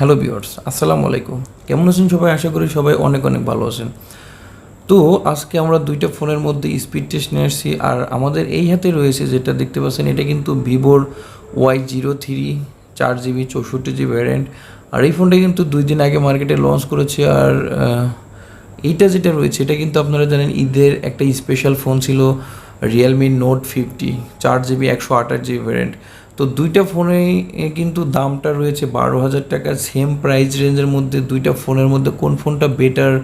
Hello বিওর্স আসসালামু আলাইকুম। কেমন আছেন সবাই? আশা করি সবাই অনেক অনেক ভালো আছেন। তো আজকে আমরা দুইটা ফোনের মধ্যে স্পিড টেস্ট নিয়ে আসছি, আর আমাদের এই হাতে রয়েছে যেটা দেখতে পাচ্ছেন, এটা কিন্তু ভিভোর ওয়াই জিরো থ্রি চার জিবি চৌষট্টি জিবি ভ্যারিয়েন্ট আর এই ফোনটা কিন্তু দুই দিন আগে মার্কেটে লঞ্চ করেছে, আর এইটা যেটা রয়েছে, এটা কিন্তু আপনারা জানেন ঈদের একটা স্পেশাল ফোন ছিল রিয়েলমি নোট ফিফটি চার জিবি একশো আঠাশ জিবি ভ্যারিয়েন্ট তো দুইটা ফোনেই এ কিন্তু দামটা রয়েছে বারো হাজার টাকা সেম প্রাইস রেঞ্জের মধ্যে দুইটা ফোনের মধ্যে কোন ফোনটা বেটার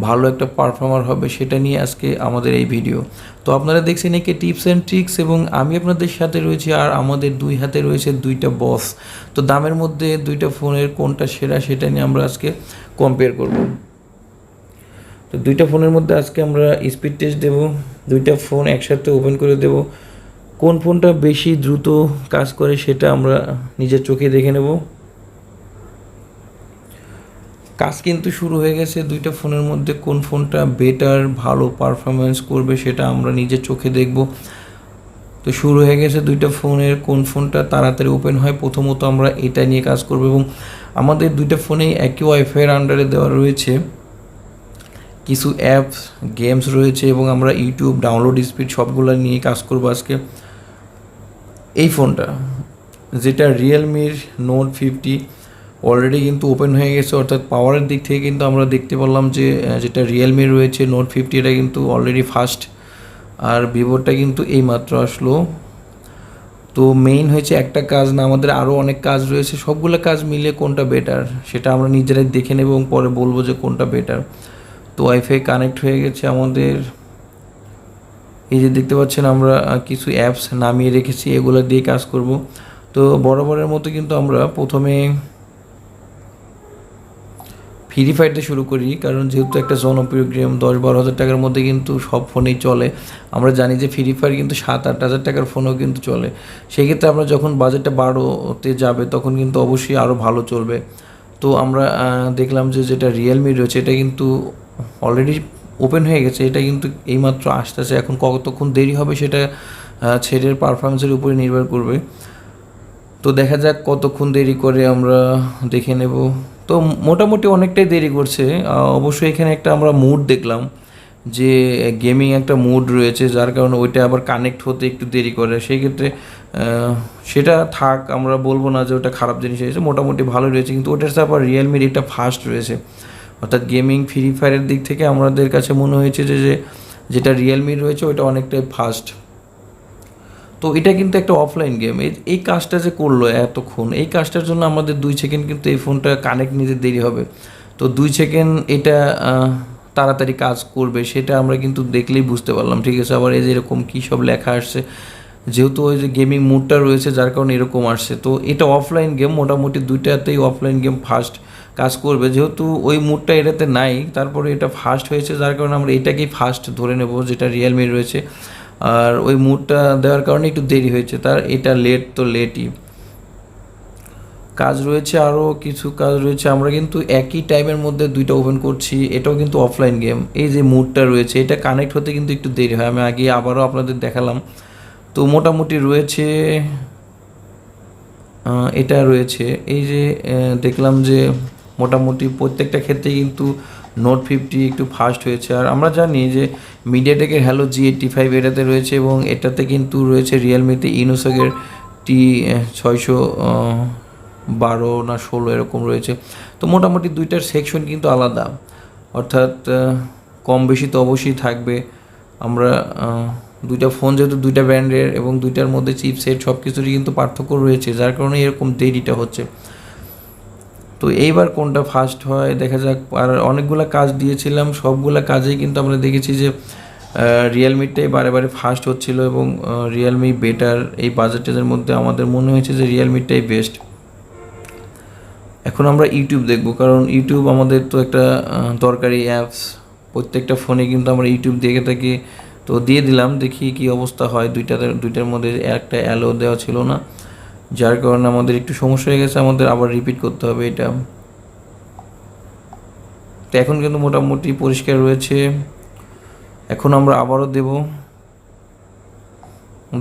ভালো একটা পারফর্মার হবে সেটা নিয়ে আজকে আমাদের এই ভিডিও তো আপনারা দেখছেন একে টিপস অ্যান্ড ট্রিক্স এবং আমি আপনাদের সাথে রয়েছি আর আমাদের দুই হাতে রয়েছে দুইটা বস তো দামের মধ্যে দুইটা ফোনের কোনটা সেরা সেটা নিয়ে আমরা আজকে কম্পেয়ার করব। তো দুইটা ফোনের মধ্যে আজকে আমরা স্পিড টেস্ট দেব, দুইটা ফোন একসাথে ওপেন করে দেব। কোন ফোনটা বেশি দ্রুত কাজ করে সেটা আমরা নিজের চোখে দেখে নেব। কাজ কিন্তু শুরু হয়ে গেছে দুইটা ফোনের মধ্যে, কোন ফোনটা বেটার ভালো পারফরমেন্স করবে সেটা আমরা নিজের চোখে দেখব। তো শুরু হয়ে গেছে দুইটা ফোনের, কোন ফোনটা তাড়াতাড়ি ওপেন হয় প্রথমত আমরা এটা নিয়ে কাজ করব এবং আমাদের দুইটা ফোনেই একই ওয়াইফাইয়ের আন্ডারে দেওয়া রয়েছে। কিছু অ্যাপস গেমস রয়েছে এবং আমরা ইউটিউব ডাউনলোড স্পিড সবগুলো নিয়ে কাজ করব আজকে। এই ফোনটা, যেটা রিয়েলমির নোট ফিফটি অলরেডি কিন্তু ওপেন হয়ে গেছে, অর্থাৎ পাওয়ারের দিক থেকে কিন্তু আমরা দেখতে পারলাম যে যেটা রিয়েলমি রয়েছে নোট ফিফটি এটা কিন্তু অলরেডি ফার্স্ট আর ভিভোটা কিন্তু এই মাত্র আসলো। তো মেইন হয়েছে একটা কাজ না, আমাদের আরও অনেক কাজ রয়েছে, সবগুলো কাজ মিলে কোনটা বেটার সেটা আমরা নিজেরাই দেখে নেব এবং পরে বলব যে কোনটা বেটার তো ওয়াইফাই কানেক্ট হয়ে গেছে আমাদের। এই যে দেখতে পাচ্ছেন আমরা কিছু অ্যাপস নামিয়ে রেখেছি, এগুলো দিয়ে কাজ করব। তো বরাবরের মতো কিন্তু আমরা প্রথমে ফ্রি ফায়ারটা শুরু করি, কারণ যেহেতু একটা জনপ্রিয় গেম দশ বারো হাজার টাকার মধ্যে কিন্তু সব ফোনেই চলে। আমরা জানি যে ফ্রি ফায়ার কিন্তু সাত আট হাজার টাকার ফোনেও কিন্তু চলে। সেক্ষেত্রে আমরা যখন বাজেটটা বারোতে যাবে, তখন কিন্তু অবশ্যই আরও ভালো চলবে। তো আমরা দেখলাম যে যেটা রিয়েলমি রয়েছে, এটা কিন্তু অলরেডি ওপেন হয়ে গেছে, এটা কিন্তু এইমাত্র আসতেছে। এখন কতক্ষণ দেরি হবে সেটা ছেলের পারফরমেন্সের উপরে নির্ভর করবে। তো দেখা যাক কতক্ষণ দেরি করে আমরা দেখে নেব। তো মোটামুটি অনেকটাই দেরি করছে। অবশ্যই এখানে একটা আমরা মুড দেখলাম যে গেমিং একটা মুড রয়েছে, যার কারণে ওইটা আবার কানেক্ট হতে একটু দেরি করে। সেই ক্ষেত্রে সেটা থাক, আমরা বলব না যে ওটা খারাপ জিনিস হয়েছে। মোটামুটি ভালো রয়েছে, কিন্তু ওটার সাথে আবার রিয়েলমির এটা ফাস্ট রয়েছে। অর্থাৎ গেমিং, ফ্রি ফায়ারের দিক থেকে আমাদের কাছে মনে হয়েছে যে যে যেটা রিয়েলমি রয়েছে, ওইটা অনেকটাই ফাস্ট তো এটা কিন্তু একটা অফলাইন গেম এই কাজটা যে করল এতক্ষণ, এই কাজটার জন্য আমাদের দুই সেকেন্ড কিন্তু এই ফোনটা কানেক্ট নিতে দেরি হবে। তো দুই সেকেন্ড এটা তাড়াতাড়ি কাজ করবে, সেটা আমরা কিন্তু দেখলেই বুঝতে পারলাম। ঠিক আছে, আবার এই যে এরকম কী সব লেখা আসছে, যেহেতু ওই যে গেমিং মুডটা রয়েছে, যার কারণে এরকম আসছে। তো এটা অফলাইন গেম মোটামুটি দুইটাতেই অফলাইন গেম ফাস্ট কাজ করবে। যেহেতু ওই মুডটা এটাতে নাই, তারপরে এটা ফাস্ট হয়েছে, যার কারণে আমরা এটাকেই ফাস্ট ধরে নেব, যেটা রিয়েলমি রয়েছে। আর ওই মুডটা দেওয়ার কারণে একটু দেরি হয়েছে, তার এটা লেট তো লেটই কাজ রয়েছে আরও কিছু কাজ রয়েছে, আমরা কিন্তু একই টাইমের মধ্যে দুইটা ওপেন করছি, এটাও কিন্তু অফলাইন গেম এই যে মুডটা রয়েছে, এটা কানেক্ট হতে কিন্তু একটু দেরি হয়, আমি আগে আবারও আপনাদের দেখালাম। তো মোটামুটি রয়েছে এটা রয়েছে। এই যে দেখলাম যে মোটামুটি প্রত্যেকটা ক্ষেত্রে কিন্তু নোট ফিফটি একটু ফাস্ট হয়েছে। আর আমরা জানি যে মিডিয়াটেকের হ্যালো জি এইটটি ফাইভ এটাতে রয়েছে এবং এটাতে কিন্তু রয়েছে রিয়েলমিতে ইনোসকের টি ছয়শো বারো না ষোলো এরকম রয়েছে। তো মোটামুটি দুইটার সেকশন কিন্তু আলাদা। অর্থাৎ কম বেশি তো অবশ্যই থাকবে। আমরা দুইটা ফোন যেহেতু দুইটা ব্র্যান্ডের এবং দুইটার মধ্যে চিপসেট সব কিছুরই কিন্তু পার্থক্য রয়েছে, যার কারণে এরকম দেরিটা হচ্ছে। তো এইবার কোনটা ফার্স্ট হয়, দেখা যাক। আর অনেকগুলো কাজ দিয়েছিলাম, সবগুলা কাজেই কিন্তু আমরা দেখেছি যে রিয়েলমিটাই বারে বারে ফার্স্ট হচ্ছিল এবং রিয়েলমি বেটার এই বাজেটের মধ্যে আমাদের মনে হয়েছে যে রিয়েলমিটাই বেস্ট এখন আমরা ইউটিউব দেখব, কারণ ইউটিউব আমাদের তো একটা দরকারি অ্যাপস প্রত্যেকটা ফোনে কিন্তু আমরা ইউটিউব দেখে থাকি। তো দিয়ে দিলাম, দেখি কি অবস্থা হয়। দুইটাতে, দুইটার মধ্যে একটা অ্যালো দেওয়া ছিল না। যার কারণে আমাদের একটু সমস্যা হয়ে গেছে, আমাদের আবার রিপিট করতে হবে এটা। তো এখন কিন্তু মোটামুটি পরিষ্কার রয়েছে। এখন আমরা আবারও দেব।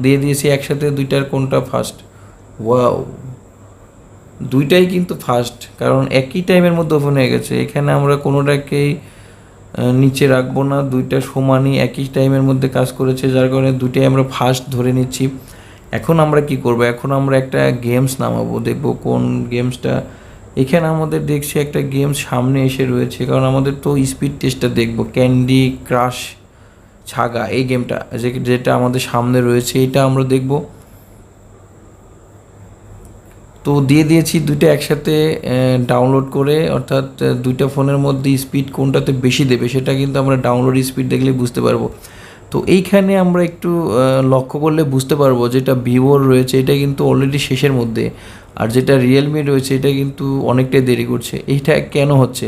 দিয়ে দিয়েছি একসাথে দুইটার কোনটা ফার্স্ট ওয়াও দুইটাই কিন্তু ফার্স্ট কারণ একই টাইমের মধ্যে ওপেন হয়ে গেছে। এখানে আমরা কোনোটাকেই নিচে রাখব না। দুইটা সমানই একই টাইমের মধ্যে কাজ করেছে, যার কারণে দুইটাই আমরা ফার্স্ট ধরে নিচ্ছি। এখন আমরা কি করব? এখন আমরা একটা গেমস নামাবো। দেখব কোন গেমসটা এখানে আমাদের দেখছি একটা গেমস সামনে এসে রয়েছে। কারণ আমাদের তো স্পিড টেস্টটা দেখব। ক্যান্ডি ক্রাশ ছাগা এই গেমটা যেটা আমাদের সামনে রয়েছে, এটা আমরা দেখব। তো দিয়ে দিয়েছি দুইটা একসাথে ডাউনলোড করে। অর্থাৎ দুইটা ফোনের মধ্যে স্পিড কোনটাতে বেশি দেবে, সেটা কিন্তু আমরা ডাউনলোড স্পিড দেখলে বুঝতে পারব। তো এইখানে আমরা একটু লক্ষ্য করলে বুঝতে পারব যেটা ভিভোর রয়েছে, এটা কিন্তু অলরেডি শেষের মধ্যে। আর যেটা রিয়েলমি রয়েছে, এটা কিন্তু অনেকটাই দেরি করছে। এইটা কেন হচ্ছে?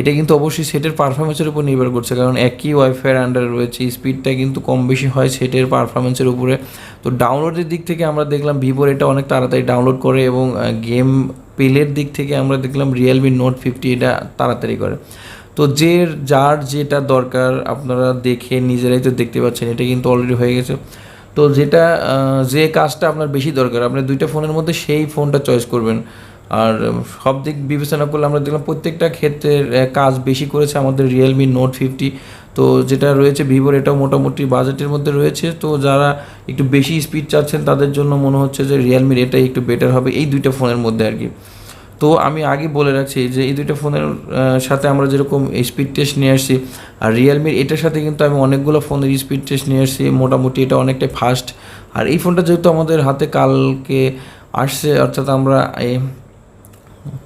এটা কিন্তু অবশ্যই সেটের পারফরমেন্সের উপর নির্ভর করছে, কারণ একই ওয়াইফাইয়ের আন্ডারে রয়েছে স্পিডটা কিন্তু কম বেশি হয় সেটের পারফরমেন্সের উপরে। তো ডাউনলোডের দিক থেকে আমরা দেখলাম ভিভোর এটা অনেক তাড়াতাড়ি ডাউনলোড করে এবং গেম পেলের দিক থেকে আমরা দেখলাম রিয়েলমি নোট ফিফটি এটা তাড়াতাড়ি করে। তো যে যার যেটা দরকার আপনারা দেখে নিজেরাই তো দেখতে পাচ্ছেন, এটা কিন্তু অলরেডি হয়ে গেছে। তো যেটা যে কাজটা আপনার বেশি দরকার, আপনি দুইটা ফোনের মধ্যে সেই ফোনটা চয়েস করবেন। আর সব দিক বিবেচনা করলে আমরা দেখলাম প্রত্যেকটা ক্ষেত্রের কাজ বেশি করেছে আমাদের রিয়েলমি নোট ফিফটি তো যেটা রয়েছে ভিভোর এটাও মোটামুটি বাজেটের মধ্যে রয়েছে। তো যারা একটু বেশি স্পিড চাচ্ছেন, তাদের জন্য মনে হচ্ছে যে রিয়েলমির এটাই একটু বেটার হবে, এই দুইটা ফোনের মধ্যে আর কি। তো আমি আগে বলে রাখছি যে এই দুইটা ফোনের সাথে আমরা যেরকম স্পিড টেস্ট নিয়ে আসছি, আর রিয়েলমির এটার সাথে কিন্তু আমি অনেকগুলো ফোনের স্পিড টেস্ট নিয়ে আসছি, মোটামুটি এটা অনেকটাই ফাস্ট আর এই ফোনটা যেহেতু আমাদের হাতে কালকে আসছে, অর্থাৎ আমরা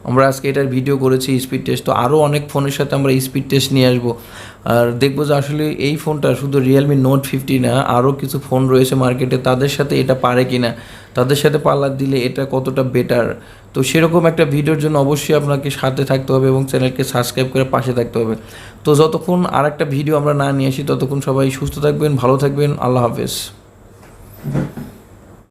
আমরা আজকে এটার ভিডিও করেছি স্পিড টেস্ট তো আরও অনেক ফোনের সাথে আমরা স্পিড টেস্ট নিয়ে আসব। আর দেখব যে আসলে এই ফোনটা শুধু রিয়েলমি নোট ফিফটি না, আরও কিছু ফোন রয়েছে মার্কেটে তাদের সাথে এটা পারে কি না তাদের সাথে পাল্লা দিলে এটা কতটা বেটার তো সেরকম একটা ভিডিওর জন্য অবশ্যই আপনাকে সাথে থাকতে হবে এবং চ্যানেলকে সাবস্ক্রাইব করে পাশে থাকতে হবে। তো যতক্ষণ আর একটা ভিডিও আমরা না নিয়ে আসি, ততক্ষণ সবাই সুস্থ থাকবেন, ভালো থাকবেন। আল্লাহ হাফেজ।